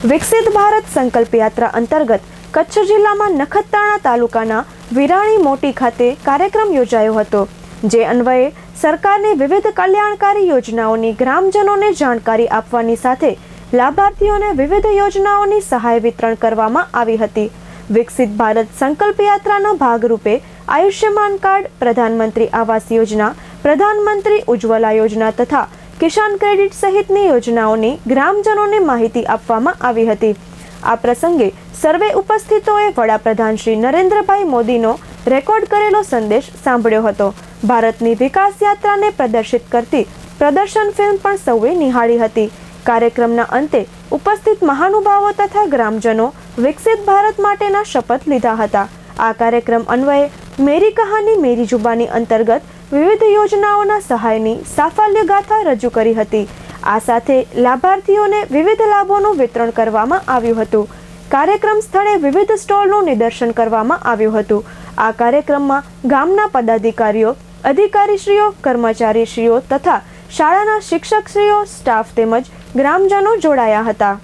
વિકસિત ભારત સંકલ્પ યાત્રા અંતર્ગત કચ્છ જિલ્લામાં નખત્રાણા તાલુકાના વિરાણી મોટી ખાતે કાર્યક્રમ યોજાયો હતો, જે અન્વયે સરકારની વિવિધ કલ્યાણકારી યોજનાઓની ગ્રામજનોને જાણકારી આપવાની સાથે લાભાર્થીઓને વિવિધ યોજનાઓની સહાય વિતરણ કરવામાં આવી હતી. વિકસિત ભારત સંકલ્પ યાત્રાના ભાગરૂપે આયુષ્યમાન કાર્ડ, પ્રધાનમંત્રી આવાસ યોજના, પ્રધાનમંત્રી ઉજ્જવલા યોજના તથા કિસાન ક્રેડિટ સહિતની યોજનાઓની ગ્રામજનોને માહિતી આપવામાં આવી હતી. આ પ્રસંગે સર્વે ઉપસ્થિતોએ વડાપ્રધાન શ્રી નરેન્દ્રભાઈ મોદીનો રેકોર્ડ કરેલો સંદેશ સાંભળ્યો હતો. ભારતની વિકાસ યાત્રાને પ્રદર્શિત કરતી પ્રદર્શન ફિલ્મ પણ સૌએ નિહાળી હતી. કાર્યક્રમના અંતે ઉપસ્થિત મહાનુભાવો તથા ગ્રામજનો વિકસિત ભારત માટેના શપથ લીધા હતા. આ કાર્યક્રમ અન્વયે મેરી કહાની મેરી જુબાની અંતર્ગત વિવિધ યોજનાઓના સહાયની સાફલ્ય ગાથા રજૂ કરી હતી. આ સાથે લાભાર્થીઓને વિવિધ લાભોનું વિતરણ કરવામાં આવ્યું હતું. કાર્યક્રમ સ્થળે વિવિધ સ્ટોલનું નિદર્શન કરવામાં આવ્યું હતું. આ કાર્યક્રમમાં ગામના પદાધિકારીઓ, અધિકારીશ્રીઓ, કર્મચારીશ્રીઓ તથા શાળાના શિક્ષકશ્રીઓ, સ્ટાફ તેમજ ગ્રામજનો જોડાયા હતા.